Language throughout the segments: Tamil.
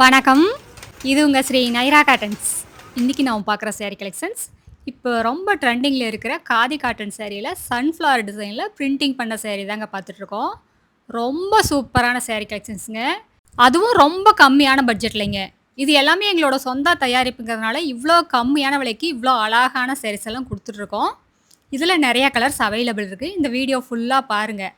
வணக்கம். இது உங்கள் ஸ்ரீ நைரா காட்டன்ஸ். இன்றைக்கி நான் பார்க்குற சேரீ கலெக்ஷன்ஸ் இப்போ ரொம்ப ட்ரெண்டிங்கில் இருக்கிற காதி காட்டன் சேரீயில் சன்ஃப்ளவர் டிசைனில் பிரிண்டிங் பண்ண சேரீ தாங்க பார்த்துட்ருக்கோம். ரொம்ப சூப்பரான சேரீ கலெக்ஷன்ஸுங்க அதுவும் ரொம்ப கம்மியான பட்ஜெட்லைங்க இது எல்லாமே எங்களோட சொந்த தயாரிப்புங்கிறதுனால இவ்வளோ கம்மியான விலைக்கு இவ்வளோ அழகான சேரீஸ் எல்லாம் கொடுத்துட்ருக்கோம். இதில் நிறையா கலர்ஸ் அவைலபிள் இருக்குது இந்த வீடியோ ஃபுல்லாக பாருங்கள்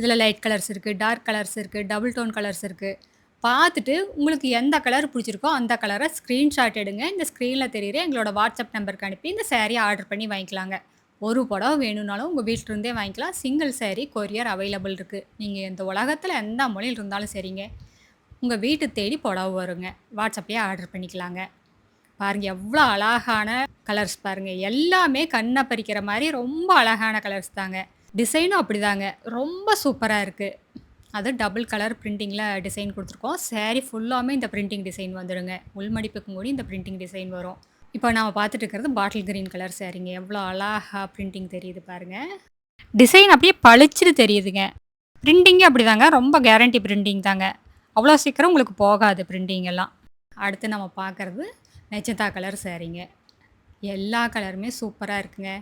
இதில் லைட் கலர்ஸ் இருக்குது டார்க் கலர்ஸ் இருக்குது டபுள் டோன் கலர்ஸ் இருக்குது பார்த்துட்டு உங்களுக்கு எந்த கலர் பிடிச்சிருக்கோ அந்த கலரை ஸ்க்ரீன்ஷாட் எடுங்க. இந்த ஸ்க்ரீனில் தெரியுற எங்களோட வாட்ஸ்அப் நம்பருக்கு அனுப்பி இந்த saree ஆர்டர் பண்ணி வாங்கிக்கலாங்க. ஒரு புடவை வேணும்னாலும் உங்கள் வீட்டிலிருந்தே வாங்கிக்கலாம். சிங்கிள் சேரீ கொரியர் அவைலபிள் இருக்குது நீங்கள் இந்த உலகத்தில் எந்த மொழியில் இருந்தாலும் சரிங்க. உங்கள் வீட்டு தேடி புடவை வருங்க. வாட்ஸ்அப்லேயே ஆர்டர் பண்ணிக்கலாங்க. பாருங்க எவ்வளோ அழகான கலர்ஸ் பாருங்க. எல்லாமே கண்ணை பறிக்கிற மாதிரி ரொம்ப அழகான கலர்ஸ் தாங்க. டிசைனும் அப்படிதாங்க. ரொம்ப சூப்பராக இருக்குது அது டபுள் கலர் பிரிண்டிங்கில் டிசைன் கொடுத்துருக்கோம். சேரீ ஃபுல்லாமே இந்த பிரிண்டிங் டிசைன் வந்துடுங்க. உள்மடிப்புக்கும் கூடி இந்த பிரிண்டிங் டிசைன் வரும். இப்போ நாம் பார்த்துட்டு இருக்கிறது பாட்டில் கிரீன் கலர் சேரீங்க எவ்வளோ அழகா பிரிண்டிங் தெரியுது பாருங்கள் டிசைன் அப்படியே பளிச்சுட்டு தெரியுதுங்க. பிரிண்டிங்கே அப்படி தாங்க ரொம்ப கேரண்டி பிரிண்டிங் தாங்க. அவ்வளோ சீக்கிரம் உங்களுக்கு போகாது பிரிண்டிங் எல்லாம். அடுத்து நம்ம பார்க்குறது நெச்சந்தா கலர் சேரீங்க எல்லா கலருமே சூப்பராக இருக்குங்க.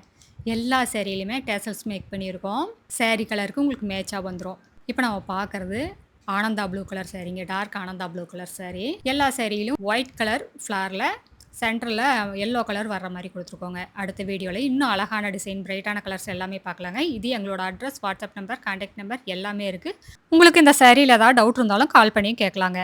எல்லா சேரீலையுமே டேசல்ஸ் மேக் பண்ணியிருக்கோம். சேரீ கலருக்கு உங்களுக்கு மேட்சாக வந்துடும் இப்போ நம்ம பார்க்குறது Ananda blue colour சாரீங்க dark Ananda blue colour saree. எல்லா சேரீலையும் ஒயிட் கலர் ஃப்ளாரில் சென்டரில் எல்லோ கலர் வர்ற மாதிரி கொடுத்துருக்கோங்க. அடுத்த வீடியோவில் இன்னும் அழகான டிசைன் பிரைட்டான கலர்ஸ் எல்லாமே பார்க்கலாங்க இது எங்களோட address WhatsApp number contact number எல்லாமே இருக்குது உங்களுக்கு இந்த சேரீயில் ஏதாவது டவுட் இருந்தாலும் கால் பண்ணி கேட்கலாங்க.